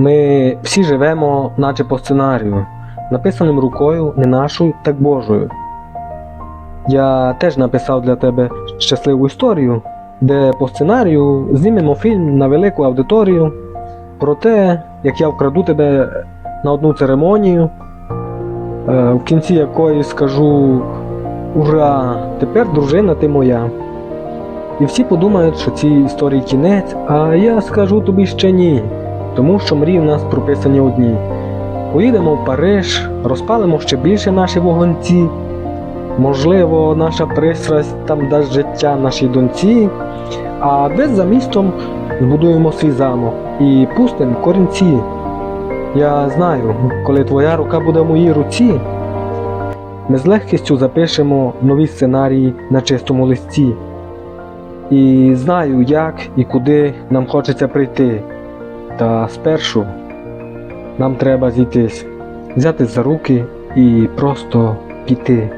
Ми всі живемо, наче по сценарію, написаним рукою не нашою, так Божою. Я теж написав для тебе щасливу історію, де по сценарію знімемо фільм на велику аудиторію про те, як я вкраду тебе на одну церемонію, е, в кінці якої скажу Ура! Тепер дружина ти моя. І всі подумають, що цій історії кінець, а я скажу тобі ще ні, тому що мрії в нас прописані одні. Поїдемо в Париж, розпалимо ще більше наші вогонці. Можливо, наша пристрасть там дасть життя нашій доньці, а десь за містом збудуємо свій замок і пустимо корінці. Я знаю, коли твоя рука буде в моїй руці, ми з легкістю запишемо нові сценарії на чистому листі. І знаю, як і куди нам хочеться прийти. Та спершу нам треба зійтись, взяти за руки і просто піти.